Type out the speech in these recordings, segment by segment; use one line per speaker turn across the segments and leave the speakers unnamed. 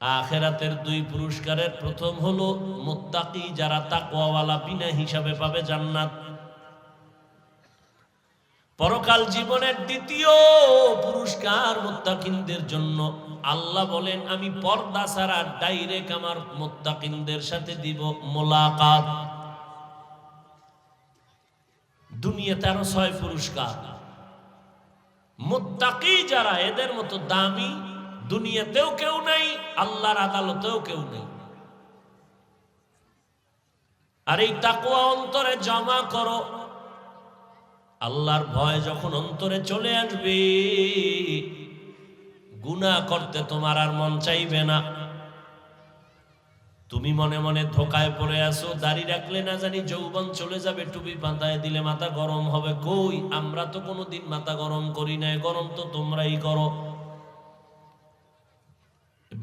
আখেরাতের দুই পুরস্কারের প্রথম হলো মুত্তাকি, যারা তাকওয়াওয়ালা বিনা হিসাবে পাবে জান্নাত। পরকাল জীবনের দ্বিতীয় পুরস্কার মুত্তাকিনদের জন্য। আল্লাহ বলেন, আমি পর্দা ছাড়া ডাইরেক্ট আমার মুত্তাকিনদের সাথে দিব মোলাকাত। দুনিয়াতে আরও ছয় পুরস্কার। মুত্তাকি যারা, এদের মতো দামি দুনিয়াতেও কেউ নেই, আল্লাহর আদালতেও কেউ নেই। আর এই তাকুয়া অন্তরে জমা করো। আল্লাহর ভয় যখন অন্তরে চলে আসবে, গুনাহ করতে তোমার আর মন চাইবে না। তুমি মনে মনে ধোকায় পড়ে আসো দাড়ি রাখলে না জানি যৌবন চলে যাবে, টুপি বাঁধায় দিলে মাথা গরম হবে। কই, আমরা তো কোনোদিন মাথা গরম করি নাই, গরম তো তোমরাই করো।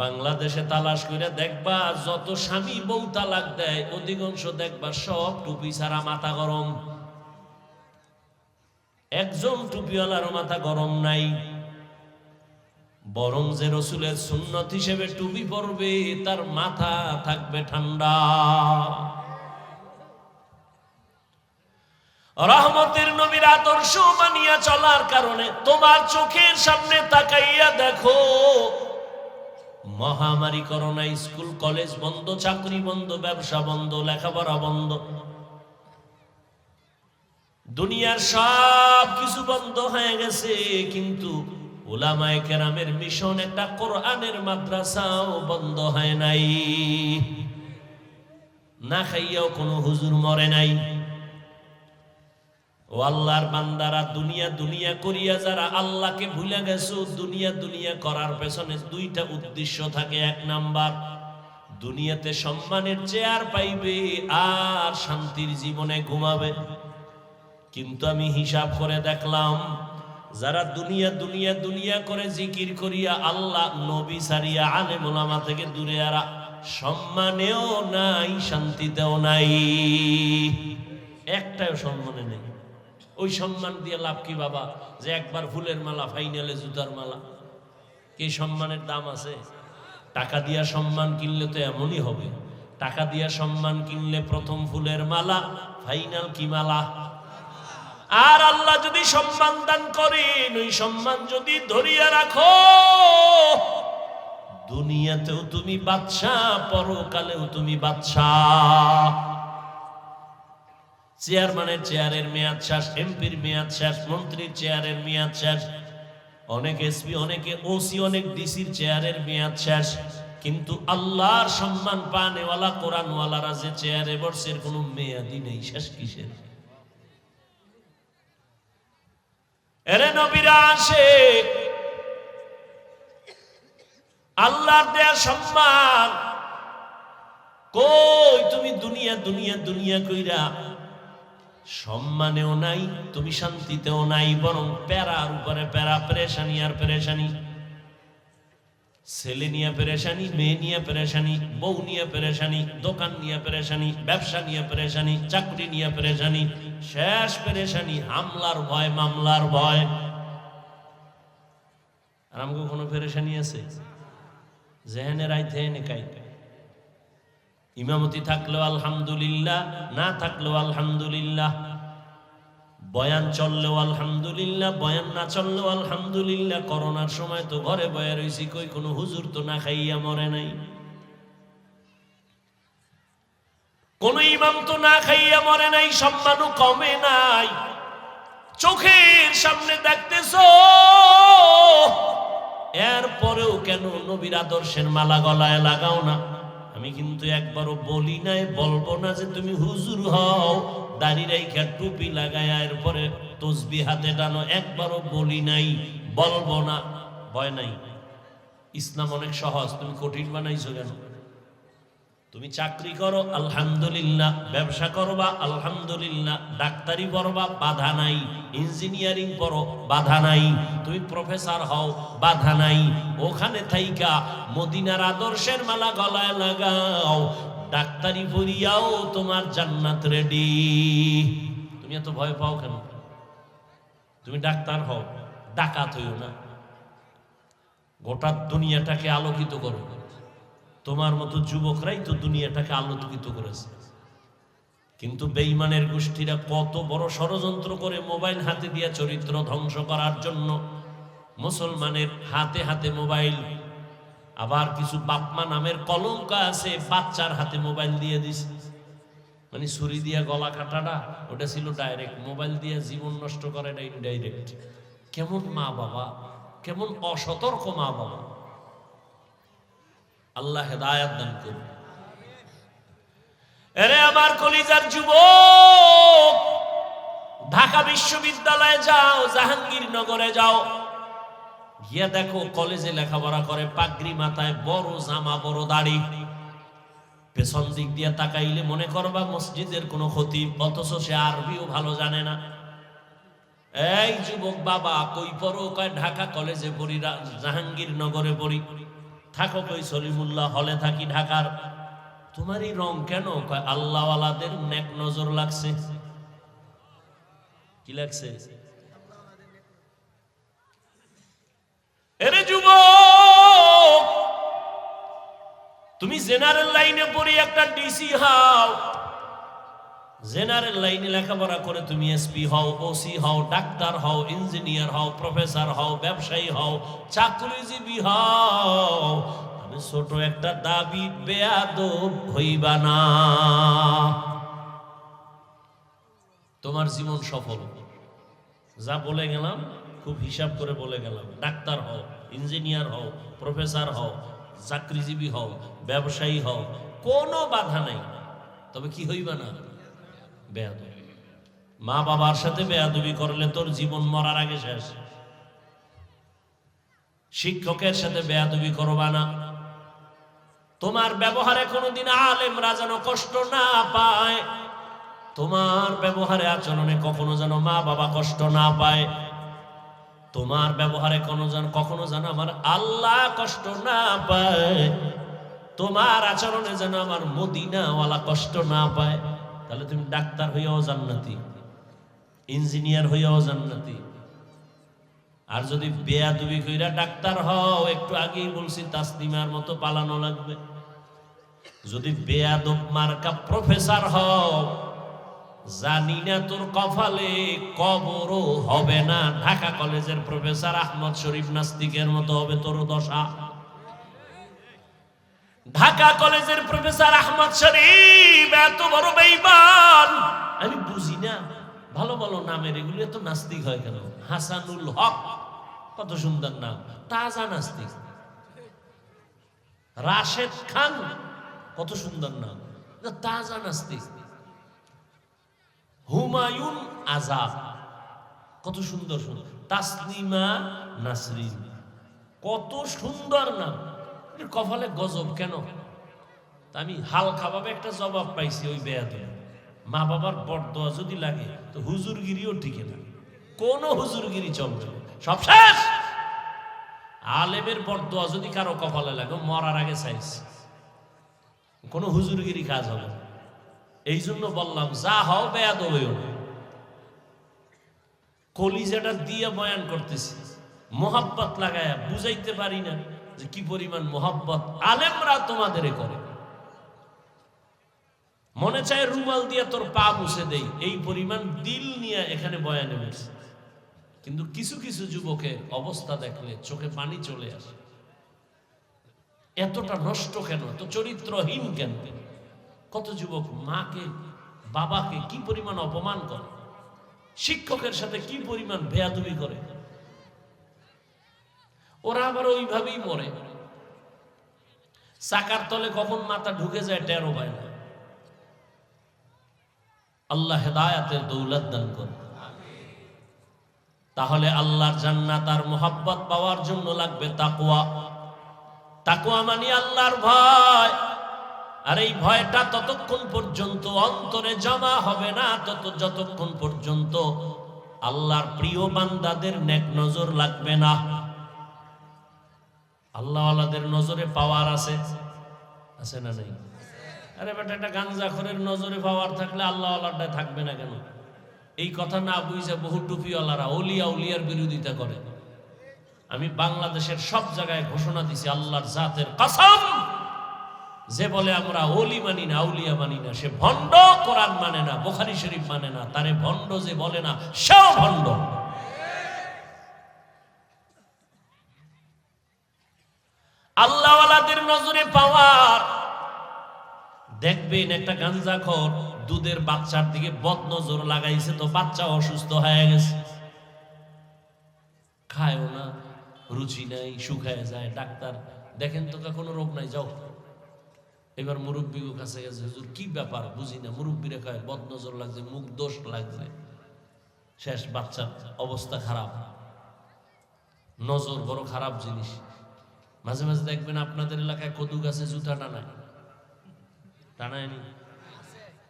বাংলাদেশে তালাশ করে দেখবা যত স্বামী বউ তালাক দেয়, অধিকাংশ দেখবা সব টুপি ছাড়া মাথা গরম। একজন টুপিওয়ালার মাথা গরম নাই। বরং যে রসুলের সুন্নত হিসেবে টুপি পরবে, তার মাথা থাকবে ঠান্ডা। রহমতের নবীর আদর্শ মানিয়া চলার কারণে তোমার চোখের সামনে তাকাইয়া দেখো মহামারী করোনা স্কুল, কলেজ বন্ধ, চাকরি বন্ধ, ব্যবসা বন্ধ, লেখাপড়া বন্ধ। দুনিয়ার সব কিছু বন্ধ হয়ে গেছে, কিন্তু ওলামায়ে কেরামের মিশন একটা কোরআনের মাদ্রাসাও বন্ধ হয় নাই। না খাইয়াও কোনো হুজুর মরে নাই। ও আল্লাহর বান্দারা, দুনিয়া দুনিয়া করিয়া যারা আল্লাহকে ভুলে গেছো, দুনিয়া দুনিয়া করার পেছনে দুইটা উদ্দেশ্য থাকে। এক নাম্বার, দুনিয়াতে সম্মানের চেয়ার পাইবে আর শান্তির জীবনে ঘুমাবে। কিন্তু আমি হিসাব করে দেখলাম, যারা দুনিয়া দুনিয়া দুনিয়া করে জিকির করিয়া আল্লাহ নবী সারিয়া আলে মোলামা থেকে দূরে আরা, সম্মানেও নাই, শান্তিতেও নাই। একটাও সম্মানে নেই। ওই সম্মান দিয়ে লাভ কি বাবা? যে একবার ফুলের মালা, ফাইনালে জুতার মালা। কি সম্মানের দাম আছে? টাকা দিয়া সম্মান কিনলে তো এমনই হবে। টাকা দিয়া সম্মান কিনলে প্রথম ফুলের মালা, ফাইনাল কি মালা? আর আল্লাহ যদি সম্মান দান করেন, ওই সম্মান যদি ধরিয়া রাখো, দুনিয়াতেও তুমি বাদশা পরকালেও তুমি বাদশা চেয়ারম্যানের চেয়ারের মেয়াদ শেষ, এমপির মেয়াদ শেষ, মন্ত্রীর চেয়ারের মেয়াদ শেষ, অনেক এসপি, অনেকে ওসি অনেক ডিসির চেয়ারের মেয়াদ শেষ। কিন্তু আল্লাহর সম্মান পানেওয়ালা, কোরআনওয়ালারা যে চেয়ারে বসে এর কোনো মেয়াদি নেই, শেষ কিসের? এরে নবীরা আসে আল্লাহর দেয়া সম্মান। কই তুমি দুনিয়া দুনিয়া দুনিয়া কইরা সম্মানেও নাই, তুমি শান্তিতেও নাই, বরং প্যারার উপরে প্যারা, পেরেশানি আর পেরেশানি। ছেলে নিয়ে পেরেশানি, মেয়ে নিয়ে পেরেশানি, বউ নিয়ে পেরেশানি, দোকান নিয়ে পেরেশানি, ব্যবসা নিয়ে পেরেশানি, চাকরি নিয়ে পেরেশানি, শেষ পেরেশানি, হামলার ভয়, মামলার ভয়। আর আমাকে কোনো পেরেশানি আছে? জেহেনে রাইতে হেনে কাই ইমামতি থাকলেও আলহামদুলিল্লাহ, না থাকলেও আলহামদুলিল্লাহ। বয়ান চললেও আলহামদুলিল্লাহ, বয়ান না চললেও আলহামদুলিল্লাহ। করোনার সময় তো ঘরে বয়া রয়েছি কই কোনো হুজুর তো না খাইয়া মরে নাই। কোন ইমাম তো না খাইয়া মরে নাই, সম্মানও কমে নাই। চোখের সামনে দেখতেছ, এরপরেও কেন নবীর আদর্শের মালা গলায় লাগাও না? আমি কিন্তু একবারও বলি নাই, বলব না যে তুমি হুজুর হও। দাড়ি রাইখা টুপি লাগায় এরপরে তসবি হাতে টানো, একবারও বলি নাই, বলব না। ভয় নাই। ইসলাম অনেক সহজ, তুমি কঠিন বানাইছো কেন? তুমি চাকরি করো, আলহামদুলিল্লাহ। ব্যবসা করবা, আলহামদুলিল্লাহ। ডাক্তারি পড়বা, বাধা নাই। ইঞ্জিনিয়ারিং পড়ো, বাধা নাই। তুমি প্রফেসর হও, বাধা নাই। ওখানে থাইকা মদিনার আদর্শের মালা গলায় লাগাও। ডাক্তারি পড়িয়াও তোমার জান্নাত রেডি তুমি এত ভয় পাও কেন? তুমি ডাক্তার হও, ডাকাত হইও না। গোটা দুনিয়াটাকে আলোকিত করো। তোমার মতো যুবকরাই তো দুনিয়াটাকে আলোকিত করেছে। কিন্তু বেইমানের গোষ্ঠীরা কত বড় ষড়যন্ত্র করে মোবাইল হাতে দিয়ে চরিত্র ধ্বংস করার জন্য মুসলমানের হাতে হাতে মোবাইল, আবার কিছু বাপমা নামের কলঙ্ক আছে, বাচ্চার হাতে মোবাইল দিয়ে দিছে। মানে ছুরি দিয়া গলা কাটাটা, ওটা ছিল ডাইরেক্ট মোবাইল দিয়ে জীবন নষ্ট করে না ইনডাইরেক্ট কেমন মা বাবা কেমন অসতর্ক মা বাবা আল্লাহ হেদায়াত দান করুন। এরে আমার কলিজার যুবক, ঢাকা বিশ্ববিদ্যালয়ে যাও, জাহাঙ্গীরনগরে যাও। গিয়া দেখো কলেজে লেখাপড়া করে পাগড়ি মাথায় বড় জামা, বড় দাড়ি। পেছন দিক দিয়ে তাকাইলে মনে করবা মসজিদের কোনো ক্ষতি, অথচ সে আরবিও ভালো জানে না। এই যুবক বাবা, কই পড়ো? কয়, ঢাকা কলেজে পড়ি, জাহাঙ্গীরনগরে পড়ি। থাকো কই সলিমুল্লাহ, হলে থাকি ঢাকার। তোমারই রং কেন? আল্লাহওয়ালাদের নেক নজর লাগছে। কি লাগছে? এরে তুমি জেনারেল লাইনে পড়ি একটা ডিসি হও। জেনারেল লাইনে লেখাপড়া করে তুমি এসপি হও, ওসি হও, ডাক্তার হও, ইঞ্জিনিয়ার হও, প্রফেসর হও, ব্যবসায়ী হও, চাকরিজীবী হও। আমি ছোট একটা দাবি, বেয়াদব হইবা না। তোমার জীবন সফল। যা বলে গেলাম, খুব হিসাব করে বলে গেলাম। ডাক্তার হও, ইঞ্জিনিয়ার হও, প্রফেসর হও, চাকরিজীবী হও, ব্যবসায়ী হও, কোনো বাধা নাই। তবে কি হইবা না? বেয়াদবি। মা বাবার সাথে বেয়াদবি করলে তোর জীবন মরার আগে শেষ। শিক্ষকের সাথে বেয়াদবি করবা না। তোমার ব্যবহারে কোনোদিন আলেমরা যেন কষ্ট না পায়। তোমার ব্যবহারে আচরণে কখনো যেন মা বাবা কষ্ট না পায়। তোমার ব্যবহারে কোনো যেন কখনো যেন আমার আল্লাহ কষ্ট না পায়। তোমার আচরণে যেন আমার মদিনাওয়ালা কষ্ট না পায়। তাহলে তুমি ডাক্তার হইয়াও জান্নাতি, ইঞ্জিনিয়ার হইয়াও জান্নাতি। আর যদি বেয়াদুবি কইরা ডাক্তার হও, একটু আগেই বলছি, তাসলিমার মতো পালানো লাগবে। যদি বেয়াদব মার্কা প্রফেসর হও, জানি না তোর কপালে কবরও হবে না। ঢাকা কলেজের প্রফেসর আহমদ শরীফ নাস্তিকের মতো হবে তোর দশা। ঢাকা কলেজের প্রফেসর আহমদ শরীফ, এত বড় বেঈমান আমি বুঝি না, ভালো ভালো নামের, এগুলো এত নাস্তিক হয় কেন? হাসানুল হক, কত সুন্দর নাম, তাজা নাস্তিক। রাশেদ খান, কত সুন্দর নাম তাজা নাস্তিক। হুমায়ুন আজাদ, কত সুন্দর সুন্দর। তাসলিমা নাসরিন, কত সুন্দর নাম। কপালে গজব কেন? আমি হালকাভাবে একটা জবাব পাইছি ওই বেয়াদে মা বাবার বরদোয়া যদি লাগে, তো হুজুরগিরিও টিকে না। কোনো হুজুরগিরি চলবে সব শেষ! আলেমের বরদোয়া যদি কারও কপালে লাগে মরার আগে চাইছে। কোনো হুজুরগিরি কাজ হবে এই জন্য বললাম, যা হও বেয়াদ হইও না। কলিজাটা দিয়ে বয়ান করতেছি। মোহাব্বত লাগায়া বুঝাইতে পারি না। যে কি পরিমাণ মোহাব্বত আলেমরা তোমাদের করে। মনে চায় রুমাল দিয়ে তোর পা মুছে দেই, এই পরিমাণ দিল নিয়ে এখানে বয়ানে বসে। কিন্তু কিছু কিছু যুবকের অবস্থা দেখলে চোখে পানি চলে আসে। এতটা নষ্ট কেন? এত চরিত্রহীন কেন? কত যুবক মাকে, বাবাকে কি পরিমাণ অপমান করে? শিক্ষকের সাথে কি পরিমাণ বেয়াদবি করে? ওরা আবার ওইভাবেই মরে। চাকার তলে কখন মাথা ঢুকে যায় টেরো পায় আল্লাহ হেদায়াতের দৌলত দান করে তাহলে আল্লাহর জান্নাত আর মোহাব্বত পাওয়ার জন্য লাগবে তাকুয়া তাকুয়া মানে আল্লাহর ভয়। আর এই ভয়টা ততক্ষণ পর্যন্ত অন্তরে জমা হবে না, তত যতক্ষণ পর্যন্ত আল্লাহর প্রিয় বান্দাদের নেক নজর লাগবে না। আল্লাহ আল্লাহদের নজরে পাওয়ার আছে? আছে না নেই? আরে বেটা, একটা গাঞ্জাখরের নজরে পাওয়ার থাকলে আল্লাহ থাকবে না কেন? এই কথা না বুঝে বহু টুপিওয়ালারা অলিয়া উলিয়ার বিরোধিতা করে। আমি বাংলাদেশের সব জায়গায় ঘোষণা দিছি, আল্লাহর জাতের কসম। যে বলে আমরা ওলি মানি না, আউলিয়া মানি না, সে ভণ্ড কোরআন মানে না, বোখারি শরীফ মানে না, তারে ভণ্ড যে বলে না, সেও ভণ্ড আল্লাহওয়ালাদের নজরে পাওয়ার। দেখবেন একটা গাঞ্জা খর দুধের বাচ্চার দিকে বদ নজর লাগাইছে তো বাচ্চা অসুস্থ হয়ে গেছে। খায়ও না, রুচি নাই, শুকায় যায়, ডাক্তার দেখেন তো কোনো রোগ নাই, যাও। এবার মুরব্বীর কাছে গেছে, হুজুর, কি ব্যাপার? বুঝি না। মুরব্বীরা কয় বদ নজর লাগছে, মুখ দোষ লাগছে। শেষ, বাচ্চার অবস্থা খারাপ। নজর বড় খারাপ জিনিস। মাঝে মাঝে দেখবেন আপনাদের এলাকায় কদু গাছে জুতা টানায়। টানায়নি?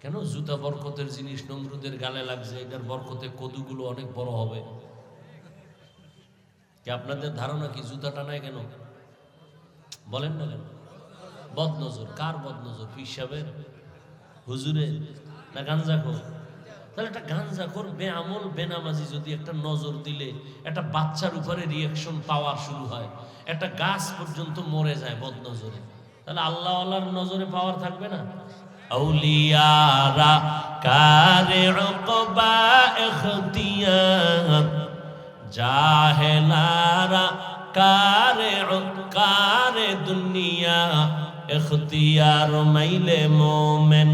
কেন? জুতা বরকতের জিনিস, নমরুদের গালে লাগছে, এটার বরকতে কদুগুলো অনেক বড় হবে। কি আপনাদের ধারণা কি? জুতা টানায় কেন? বলেন না কেন? বদনজর, কার বদনজর? হিসাবের হুজুরে না গাঞ্জা খোর তাহলে একটা গাঞ্জা খোর বেআমল, বেনামাজি যদি একটা নজর দিলে, একটা বাচ্চার উপরে রিয়াকশন পাওয়া শুরু হয়, একটা গাছ পর্যন্ত মরে যায় বদনজরে, তাহলে আল্লাহ আল্লাহর নজরে পাওয়ার থাকবে না? আউলিয়ারা কারে জাহেলারা কারে কারে দুনিয়া, এখতিয়ার মাইলে মোমেন।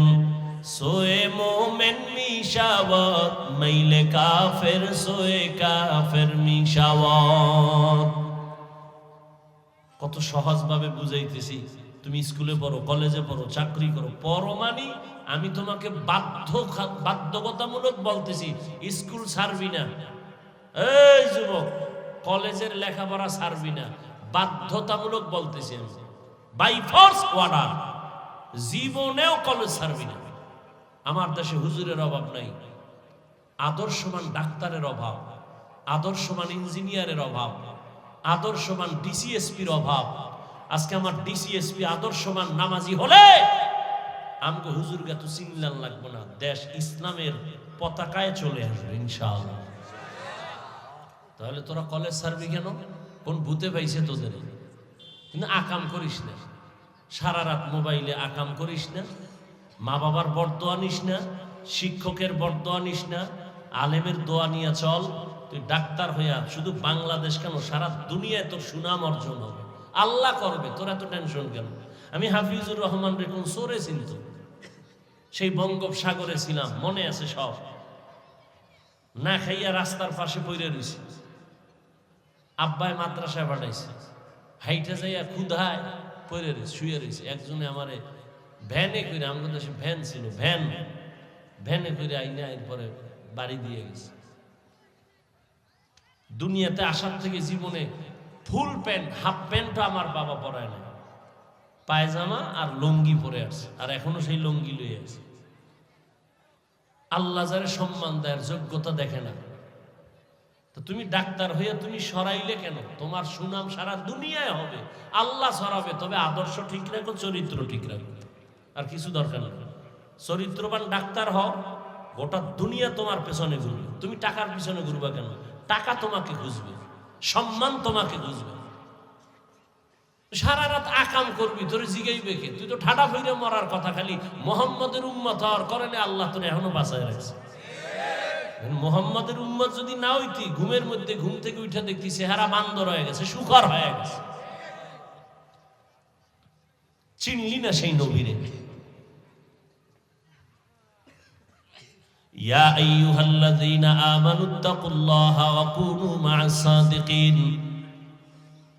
সোয়ে মোমেন মিশাওয়াত মাইলে কাফের সোয়ে কাফের মিশাওয়াত কত সহজভাবে বুঝাইতেছি। তুমি স্কুলে পড়ো, কলেজে পড়ো, চাকরি করো, পড়ো মানি আমি তোমাকে বাধ্য বাধ্যকতামূলক বলতেছি, স্কুল ছাড়বি না। এই যুবক, কলেজের লেখাপড়া ছাড়বি না। বাধ্যতামূলক বলতেছি আমি। বাই ফোর্স অর্ডার জীবনেও কলেজ ছাড়বি না। আমার দেশে হুজুরের অভাব নাই। আদর্শমান ডাক্তারের অভাব, আদর্শমান ইঞ্জিনিয়ারের অভাব, আদর্শমান ডিসিএসপির অভাব। আজকে আমার ডিসিএসপি আদর্শমান নামাজি হলে আমাকে হুজুর গাতো চিনলান লাগবো না। দেশ ইসলামের পতাকায় চলে আসবে ইনশাআল্লাহ। তাহলে তোরা কলেজ ছাড়বি কেন? কোন ভূতে পাইছে তোদের? কিন্তু আকাম করিস না। সারা রাত মোবাইলে আকাম করিস না। মা বাবার বরদোয়া নিস না, শিক্ষকের বরদোয়া নিস না, আলেমের দোয়া নিয়ে চল, তুই ডাক্তার হইয়া শুধু বাংলাদেশ কেন, সারা দুনিয়ায় তোর সুনাম অর্জন হবে। আল্লাহ করবে, তোর এত টেনশন কেন? আমি হাফিজুর রহমান রেখুন সরে চিনত, সেই বঙ্গোপসাগরে ছিলাম, মনে আছে সব। না খাইয়া রাস্তার পাশে পড়ে রয়েছে আব্বাই মাদ্রাসায় পাঠাইছে। হাইটে যাইয়া ক্ষুধায় পড়ে রয়েছে শুয়ে রয়েছে একজনে আমারে ভ্যানে করে আমাদের দেশে ভ্যান ছিল, ভ্যান। ভ্যানে করে আইনে এরপরে বাড়ি দিয়ে গেছে। দুনিয়াতে আসার থেকে জীবনে ফুল প্যান্ট, হাফ প্যান্টও আমার বাবা পরায় না পায়জামা আর লঙ্গি পরে আছে আর এখনও সেই লঙ্গি লয়ে আছে। আল্লাহ যারে সম্মান দেয় যোগ্যতা দেখে না। তো তুমি ডাক্তার হইয়া তুমি সরাইলে কেন? তোমার সুনাম সারা দুনিয়ায় হবে, আল্লাহ সরাবে, তবে আদর্শ ঠিক রাখো, চরিত্র ঠিক রাখো। আর কিছু দরকার নেই। চরিত্রবান ডাক্তার হও, গোটা দুনিয়া তোমার পেছনে ঘুরবে। তুমি টাকার পিছনে ঘুরবা কেন? টাকা তোমাকে খুঁজবে সম্মান তোমাকে খুঁজবে সারা রাত আকাম করবি, তোর জিগাইবে কে? তুই তো ঠাডা ফিরে মরার কথা, খালি মোহাম্মদের উম্মত হওয়ার কারণে আল্লাহ তোর এখনও বাঁচায় রাখছে। মোহাম্মদের উম্মত যদি না হইতি, ঘুমের মধ্যে ঘুম থেকে উঠে দেখতি চেহারা বান্দর হয়ে গেছে, সুখর হয়ে গেছে। চিনলি না সেই নবীরে? ইয়া আইয়ুহাল্লাযীনা আমানুত্তাকুল্লাহা ওয়া কুনু মা'আস সাদিকিন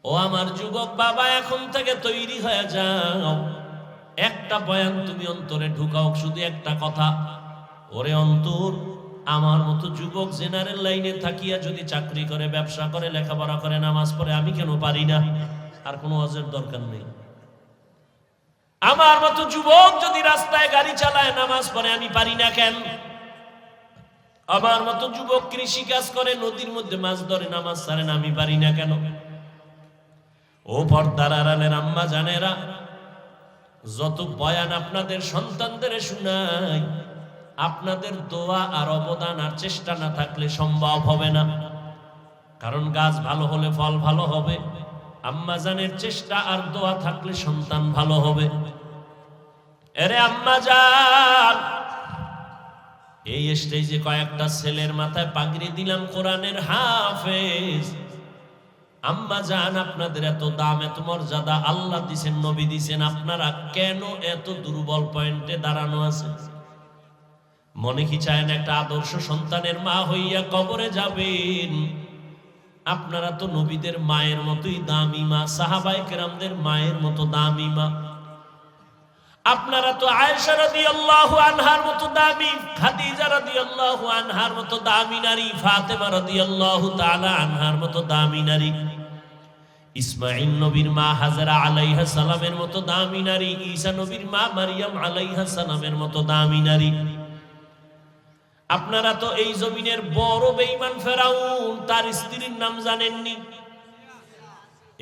ও আমার যুবক বাবা, এখন থেকে তৈরি হয়ে যাও। একটা বয়ান তুমি অন্তরে ঢুকাও, শুধু একটা কথা। ওরে অন্তর, আমার মতো যুবক জেনারেল লাইনে থাকিয়া যদি চাকরি করে, ব্যবসা করে, লেখাপড়া করে, নামাজ পড়ে, আমি কেন পারি না? আর কোনো অজের দরকার নেই। আমার মতো যুবক যদি রাস্তায় গাড়ি চালায়, নামাজ পড়ে, আমি পারি না কেন? আমার মতো যুবক কৃষি কাজ করে, নদীর মধ্যে মাছ ধরে, নামাজ ছাড়েন আমি পারি না কেন? ও পর্দার আড়ালের আম্মা জানেরা, যত বয়ান আপনাদের সন্তানদের শুনাই, আপনাদের দোয়া আর অবদান আর চেষ্টা না থাকলে সম্ভব হবে না। কারণ গাছ ভালো হলে ফল ভালো হবে, আম্মা জানের চেষ্টা আর দোয়া থাকলে সন্তান ভালো হবে। এরে আম্মা যান এই স্টেজে কয়েকটা ছেলের মাথায় পাগড়ি দিলাম কোরআনের হাফেজ। আম্মা যান আপনাদের এত দাম, এত মর্যাদা, আল্লাহ দিছেন, নবী দিছেন, আপনারা কেন এত দুর্বল পয়েন্টে দাঁড়ানো আছে? মনে কি চায় না একটা আদর্শ সন্তানের মা হইয়া কবরে যাবেন? আপনারা তো নবীদের মায়ের মতোই দামি মা সাহাবাই কেরামদের মায়ের মতো দামি মা। আপনারা তো আয়েশা রাদিয়াল্লাহু আনহার মতো দামি, খাদিজা রাদিয়াল্লাহু আনহার মতো দামি নারী, ফাতেমা রাদিয়াল্লাহু তাআলা আনহার মতো দামি নারী ইসমাইল নবীর মা হাজারা আলাইহা সালামের মতো দামি নারী, ঈসা নবীর মা মারিয়াম আলাইহা সালামের মতো দামি নারী। আপনারা তো এই জমিনের বড় বেঈমান ফেরাউন, তার স্ত্রীর নাম জানেননি।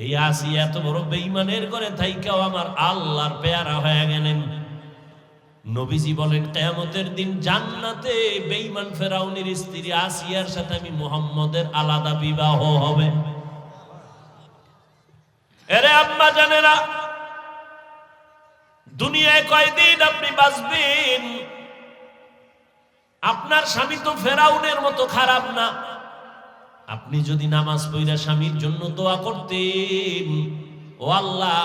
এই আসি এত বড় বেঈমানের করে থাইকাও আমার আল্লাহর পেয়ারা হয়ে গেলেন। নবীজি বলেন, কেয়ামতের দিন জান্নাতে বেঈমান ফেরাউনের স্ত্রী আসিয়ার সাথে আমি মোহাম্মদের আলাদা বিবাহ হবে। এরে আম্মা জানেরা, দুনিয়ায় কয়দিন আপনি বাঁচবেন? আপনার স্বামী তো ফেরাউনের মতো খারাপ না। আপনি যদি নামাজ পড়া স্বামীর জন্য দোয়া করতেন ও আল্লাহ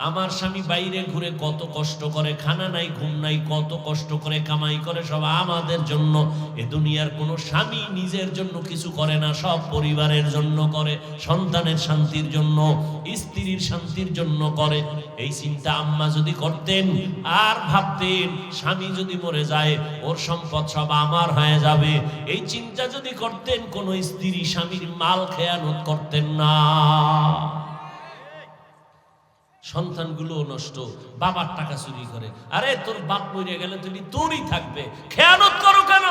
আমার স্বামী বাইরে ঘুরে কত কষ্ট করে, খানা নাই, ঘুম নাই, কত কষ্ট করে কামাই করে, সব আমাদের জন্য। এ দুনিয়ার কোনো স্বামী নিজের জন্য কিছু করে না, সব পরিবারের জন্য করে, সন্তানের শান্তির জন্য, স্ত্রীর শান্তির জন্য করে। এই চিন্তা আম্মা যদি করতেন, আর ভাবতেন, স্বামী যদি মরে যায়, ওর সম্পদ সব আমার হয়ে যাবে। এই চিন্তা যদি করতেন, কোন স্ত্রী স্বামীর মাল খেয়ানত করতেন না। সন্তানগুলো নষ্ট, বাবার টাকা চুরি করে। আরে, তোর বাপ মরে গেলে তুমি তোরই থাকবে। খেয়ানত করো কেন?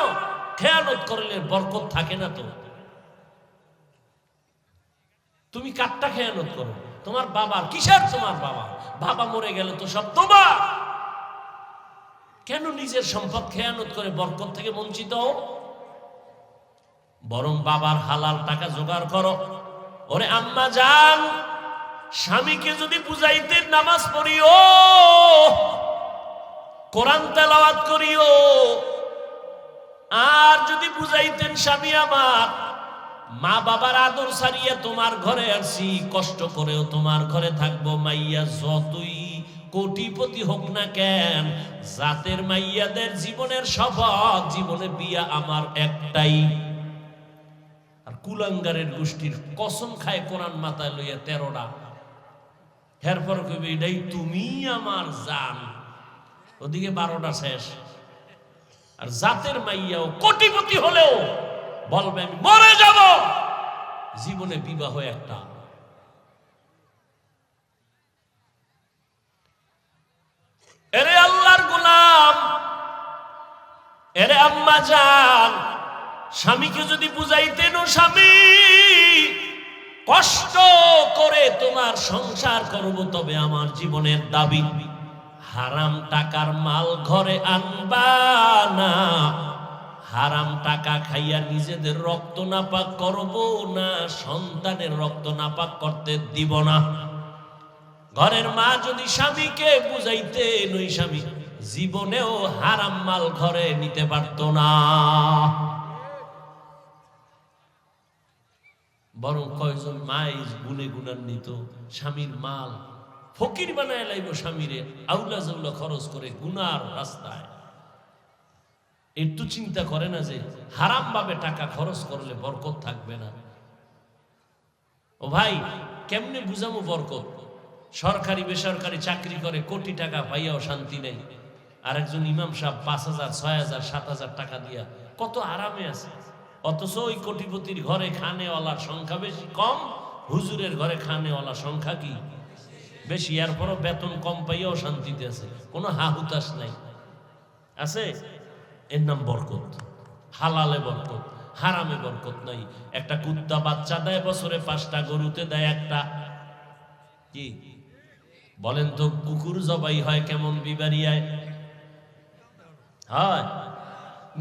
খেয়ানত করলে বরকত থাকে না তো। তুমি কাটটা খেয়ানত করো? তোমার বাবার? কিসের তোমার বাবা? বাবা মরে গেলে তো সব তোমার। কেন নিজের সম্পদ খেয়ানত করে বরকত থেকে বঞ্চিত বরং বাবার হালাল টাকা জোগাড় করো। ওরে আম্মা যান স্বামীকে যদি বুঝাইতেন নামাজ পড়িও, কোরআন তেলাওয়াত করিও, আর যদি বুঝাইতেন স্বামী আমার, মা বাবার আদর সারিয়া তোমার ঘরে আসি, কষ্ট করেও তোমার ঘরে থাকব মাইয়া, যতই কোটিপতি হোক না কেন, জাতের মাইয়াদের জীবনের শপথ, জীবনে বিয়া আমার একটাই। আর কুলাঙ্গারের গোষ্ঠীর কসম খায় কোরআন মাথায় লইয়া তেরোটা। এরপর কইবে, এটাই তুমি আমার জান। ওদিকে বারোটা শেষ। আর জাতের মাইয়াও কোটিপতি হলেও বলবে, আমি মরে যাব। জীবনে বিবাহ একটা। এরে আল্লাহর গোলাম, এরে আম্মা যান স্বামীকে যদি বুঝাইতেন স্বামী কষ্ট করে তোমার সংসার করব তবে আমার জীবনের দাবি। হারাম টাকার মাল ঘরে আনবা না। হারাম টাকা খাইয়া নিজেদের রক্ত নাপাক করব না, সন্তানের রক্ত নাপাক করতে দিব না। ঘরের মা যদি স্বামীকে বুঝাইতে নই স্বামী জীবনেও হারাম মাল ঘরে নিতে পারতো না। বরং কয়জন মাই গুনে গুণান্বিত, স্বামীর মাল ফকির বানায় লাইব স্বামীরে, আউলা জাউলা খরচ করে গুনার রাস্তায়। একটু চিন্তা করে না যে হারাম ভাবে টাকা খরচ করলে বরকত থাকবে না? ও ভাই, কেমনে বুঝামো বরকত? সরকারি, বেসরকারি চাকরি করে কোটি টাকা পাইয়াও শান্তি নেই। আর একজন ইমাম সাহেব পাঁচ হাজার, ছয় হাজার, সাত হাজার টাকা দিয়া কত আরামে আছে। অথচ ওই কোটিপতির ঘরে খানেওয়ালার সংখ্যা বেশি কম, হুজুরের ঘরে খানেওয়ালার সংখ্যা কি? বেশি এরপরও বেতন কম পাইয়াও শান্তিতে আছে। কোনো হাহুতাস নাই। আছে? এর নাম বরকত। হালালে বরকত, হারামে বরকত নাই। একটা কুত্তা বাচ্চা দেয়, বছরে পাঁচটা গরুতে দেয় একটা। কি? বলেন তো, কুকুর জবাই হয় কেমন বিবারিয়ায় হয়।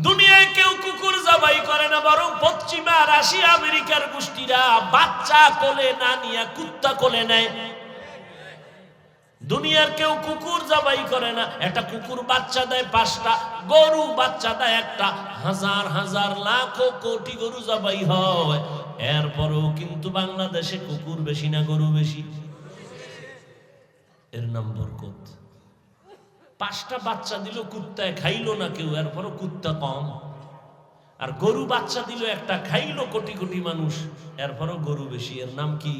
দুনিয়ায় কেউ কুকুর জবাই করে না, বরং পশ্চিমা রাশিয়া আমেরিকার গোষ্ঠীরা বাচ্চা কোলে না নিয়ে কুত্তা কোলে নেয়। দুনিয়ার কেউ কুকুর জবাই করে না, একটা কুকুর বাচ্চা দেয় পাঁচটা, গরু বাচ্চা দেয় একটা, হাজার হাজার লাখো কোটি গরু জবাই হয়। এরপরেও কিন্তু বাংলাদেশে কুকুর বেশি না গরু বেশি। এর নাম বরকত। পাঁচটা বাচ্চা দিল, কুত্তায় খাইলো না কেউ, এরপরও কুত্তা কম। আর গরু বাচ্চা দিল একটা, খাইলো কোটি কোটি মানুষ, এরপরও গরু বেশি। এর নাম কি?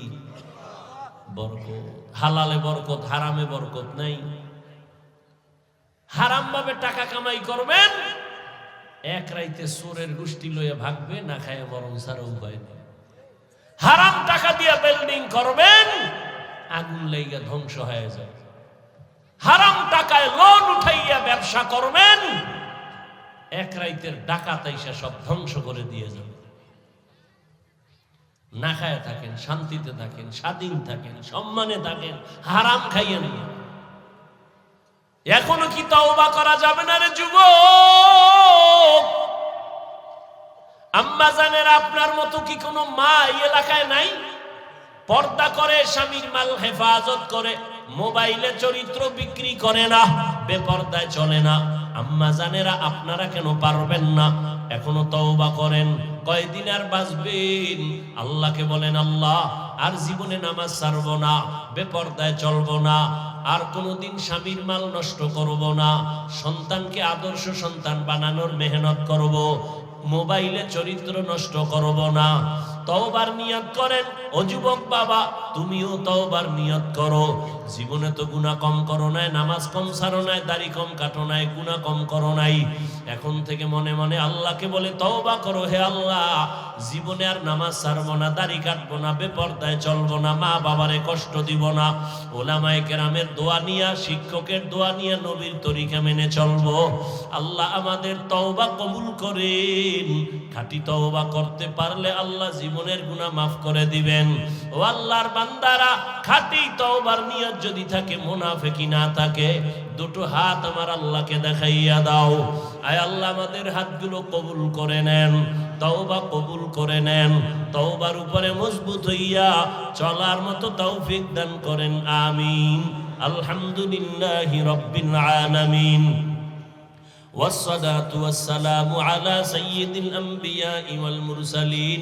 বরকত। হালালে বরকত, হারামে বরকত নাই। হারাম ভাবে টাকা কামাই করবেন, এক রাইতে সোরের গোষ্ঠী লইয়া ভাগবে, না খায় বরং ছাড়া উপায় হারাম টাকা দিয়া বিল্ডিং করবেন, আগুন লেগে ধ্বংস হয়ে যায়। হারাম টাকায় লোন উঠাইয়া ব্যবসা করবেন, এক রাইতের ডাকাত আইসা সব ধ্বংস করে দিয়ে যাবে। না খায় থাকেন, শান্তিতে থাকেন, স্বাধীন থাকেন, সম্মানে থাকেন, হারাম খাইয়ে নিয়ে এখনও কি তওবা করা যাবে না রে যুব আম্মা জানের আপনার মতো কি কোনো মা এলাকায় নাই? পর্দা করে, স্বামীর মাল হেফাজত করে। মোবাইলে চরিত্র বিক্রি করে না, বেপর্দায় চলে না। আম্মা জানেরা, আপনারা কেন পারবেন না? এখনও তওবা করেন। কয়দিন আর বাঁচবেন? আল্লাহকে বলেন, আল্লাহ, আর জীবনে নামাজ ছাড়বো না, বেপর্দায় চলবো না, আর কোনোদিন স্বামীর মাল নষ্ট করব না, সন্তানকে আদর্শ সন্তান বানানোর মেহনত করব, মোবাইলে চরিত্র নষ্ট করব না। তওবার নিয়ত করেন। ও যুবক বাবা, তুমিও তওবার নিয়ত করো। জীবনে তো গুনাহ কম করো নাই, নামাজ কম সারো নাই, দাড়ি কম কাটো নাই, গুনাহ কম করো নাই। এখন থেকে মনে মনে আল্লাহকে বলে, তওবা করো হে আল্লাহ। জীবনে আর নামাজ ছাড়বো না, দাড়ি কাটবো না, বেপর্দায় চলবো না, মা বাবারে কষ্ট দিব না। ওলামায়ে কেরামের দোয়া নিয়া, শিক্ষকের দোয়া নিয়ে নবীর তরিকা মেনে চলবো। আল্লাহ আমাদের তওবা কবুল করেন। খাঁটি তওবা করতে পারলে আল্লাহ জীবনের গুনাহ মাফ করে দিবেন ও আল্লাহর বান্দারা খাঁটি তওবার নিয়ত যদি থাকে মুনাফিকি না থাকে দুটো হাত আমার আল্লাহকে দেখাইয়া দাও আয় আল্লাহ আমাদের হাতগুলো কবুল করে নেন তওবা কবুল করে নেন তওবার উপরে মজবুত হইয়া চলার মতো তৌফিক দান করেন আমিন আলহামদুলিল্লাহি রাব্বিল আলামিন والصلاة والسلام على سيد الأنبياء والمرسلين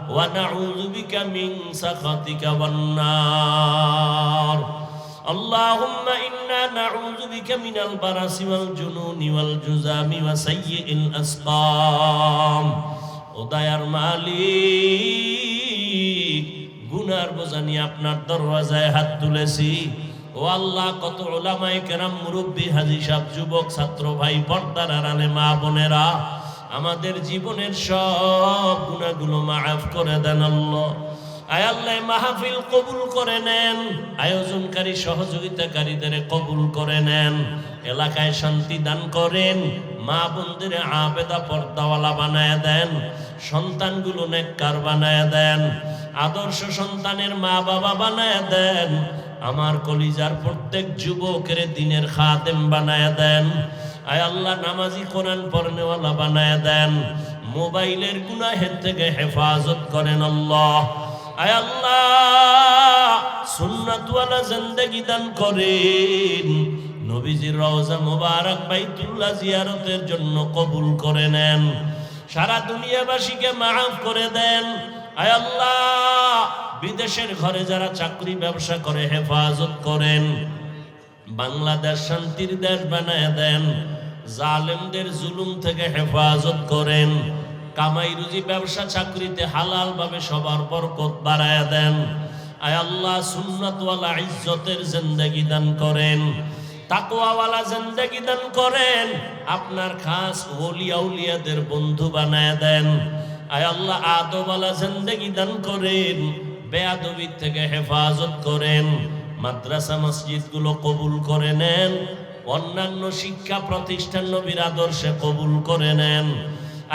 ونعوذ بك من سخطك والنار اللهم إنا نعوذ بك من البرس والجنون والجزام وسيء الأسقام উদয়ার মালিক গুনার বোঝা নিয়ে আপনার দরওয়াজায় হাত তুলেছি ও আল্লাহ কত ওলামাই কেরাম মুরব্বী হাজি সাহ যুবক ছাত্র ভাই পর্দার আড়ালে মা বোনেরা আমাদের জীবনের সব গুণাগুলো মাফ করে দেন আল্লাহ। আয় আল্লাহ মাহফিল কবুল করে নেন। আয়োজনকারী সহযোগিতাকারীদের কবুল করে নেন। এলাকায় শান্তি দান করেন। মা বোনদের আবেদা পর্দাওয়ালা বানায় দেন। সন্তানগুলো নেককার বানায় দেন। আদর্শ সন্তানের মা বাবা বানায় দেন। আমার কলিজার প্রত্যেক যুবকের দিনের খাদেম বানায় দেন। আয় আল্লাহ নামাজি কোরআন পড়নেওয়ালা বানায় দেন। মোবাইলের গুনাহের থেকে হেফাজত করেন আল্লাহ। আয় আল্লাহ, সুন্নাতওয়ালা জিন্দেগি দান করেন। নবীজির রওজা মোবারক বাইতুল্লাহ জিয়ারতের জন্য কবুল করে নেন। সারা দুনিয়াবাসীকে মাফ করে দেন। আয় আল্লাহ, বিদেশের ঘরে যারা চাকরি ব্যবসা করে হেফাজত করেন। বাংলাদেশ শান্তির দেশ বানায় দেন। জালেমদের জুলুম থেকে হেফাজত করেন। কামাই রুজি ব্যবসা চাকরিতে হালাল ভাবে সবার বরকত বাড়ায় দেন। আয় আল্লাহ সুন্নাতওয়ালা ইজ্জতের জিন্দেগি দান করেন। তাকওয়াওয়ালা জিন্দেগি দান করেন। আপনার খাস ওলিয়া উলিয়াদের বন্ধু বানায় দেন। আয় আল্লাহ আদবালা জিন্দেগি দান করেন। বেয়াদবির থেকে হেফাজত করেন। মাদ্রাসা মসজিদগুলো কবুল করে নেন। অন্যান্য শিক্ষা প্রতিষ্ঠান নবীর আদর্শে কবুল করে নেন।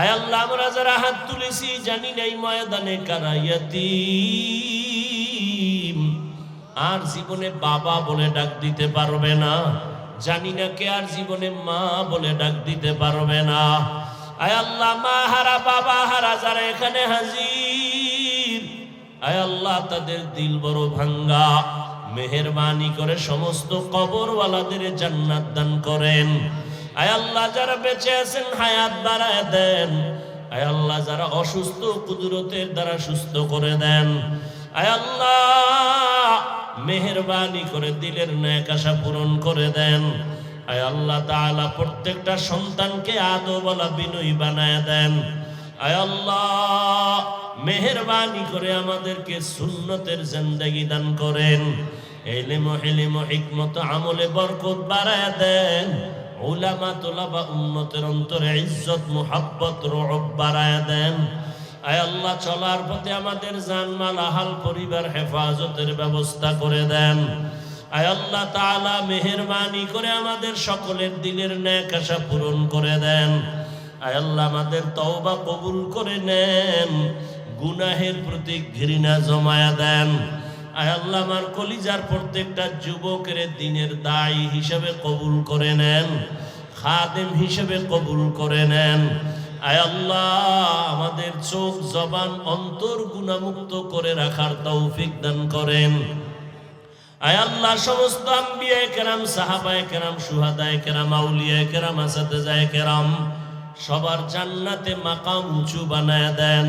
আয় আল্লাহ, আমরা যারা হাত তুলেছি, জানি নাই ময়দানে কারাইয়াতি আর জীবনে বাবা বলে ডাক দিতে পারবে না। জানি না কে আর জীবনে মা বলে ডাক দিতে পারবে না। আয় আল্লাহ, মা হারা, বাবা হারা, যারা এখানে হাজির। আয় আল্লাহ, তাদের দিল বড় ভাঙ্গা। মেহেরবানি করে সমস্ত কবরওয়ালাদের জান্নাত দান করেন। আয় আল্লাহ, যারা বেঁচে আছেন, হায়াত বাড়ায় দেন। আয় আল্লাহ, যারা অসুস্থ, কুদরতের দ্বারা সুস্থ করে দেন। আয় আল্লাহ, মেহেরবানি করে দিলের ন্যাক আশা পূরণ করে দেন। আয় আল্লাহ তাআলা, প্রত্যেকটা সন্তানকে আদবলা বিনয়ী বানায় দেন। আয় আল্লাহ, মেহেরবানি করে আমাদেরকে সুন্নতের জিন্দেগি দান করেন। আমলে দেন। উন্নতের অন্তরে ইজ্জত, মুহাব্বত রব বাড়ায় দেন। আল্লাহ, চলার পথে আমাদের জানমাল, আহাল পরিবার হেফাজতের ব্যবস্থা করে দেন। আয় আল্লাহ তাআলা করে আমাদের সকলের দিলের ন্যাক আশা পূরণ করে দেন। আয় আল্লাহ, আমাদের তওবা কবুল করে নেন। গুনাহের প্রতি ঘৃণা জমায়া দেন। আয় আল্লাহ আমার কলিজার প্রত্যেকটা যুবকের দিনের দায়ী হিসেবে কবুল করে নেন, খাদেম হিসেবে কবুল করে নেন। আয় আল্লাহ, আমাদের চোখ জবান অন্তর গুণামুক্ত করে রাখার তৌফিক দান করেন। আয় আল্লাহ, সমস্ত আম্বিয়ায়ে কেরাম, সাহাবায়ে কেরাম, সুহাদায় কেরাম আউলিয়ায়ে কেরাম আসাদায়ে কেরাম, সবার জান্নাতে মাকাম উঁচু বানায় দেন।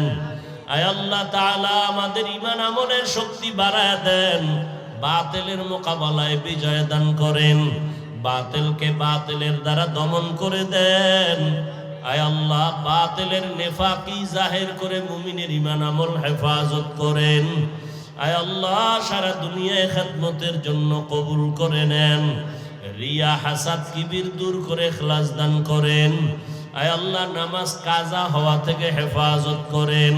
আয় আল্লাহ তাআলা আমাদের ইমান আমলের শক্তি বাড়ায় দেন, বাতিলের মোকাবেলায় বিজয় দান করেন, বাতিলকে বাতিলের দ্বারা দমন করে দেন। আয় আল্লাহ, বাতিলের নেফাকি জাহের করে মুমিনের ঈমান আমল হেফাজত করেন। আয় আল্লাহ, সারা দুনিয়ায় খেদমতের জন্য কবুল করে নেন। রিয়া হাসাদ কিবির দূর করে খ্লাস দান করেন। আয় আল্লাহ, নামাজ কাজা হওয়া থেকে হেফাজত করেন।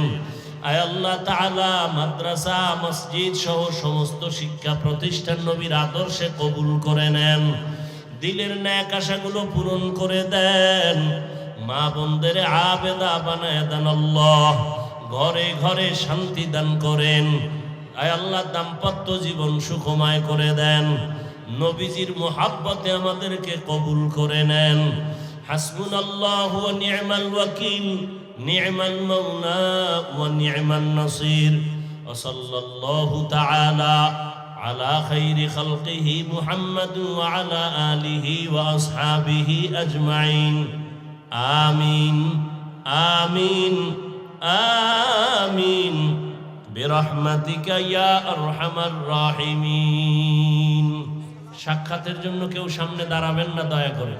আয় আল্লাহ তাআলা মাদ্রাসা, মসজিদ সহ সমস্ত শিক্ষা প্রতিষ্ঠান নবীর আদর্শে কবুল করে নেন। দিলের ন্যাক আশাগুলো পূরণ করে দেন। মা বোনদের আবেদা বানায় দেন আল্লাহ। ঘরে ঘরে শান্তি দান করেন। আয় আল্লাহ দাম্পত্য জীবন সুখময় করে দেন। নবীজির মোহাব্বতে আমাদেরকে কবুল করে নেন। হাসবুন আল্লাহ নিয়মাল ওয়াকিল। নিয়মাল মৌলা ও নিয়মাল নসির وصلى الله تعالى على خير خلقه محمد وعلى آله وأصحابه أجمعين آمين آمين آمين برحمتك يا أرحم الراحمين সাক্ষাতের জন্য কেউ সামনে দাঁড়াবেন না দয়া করে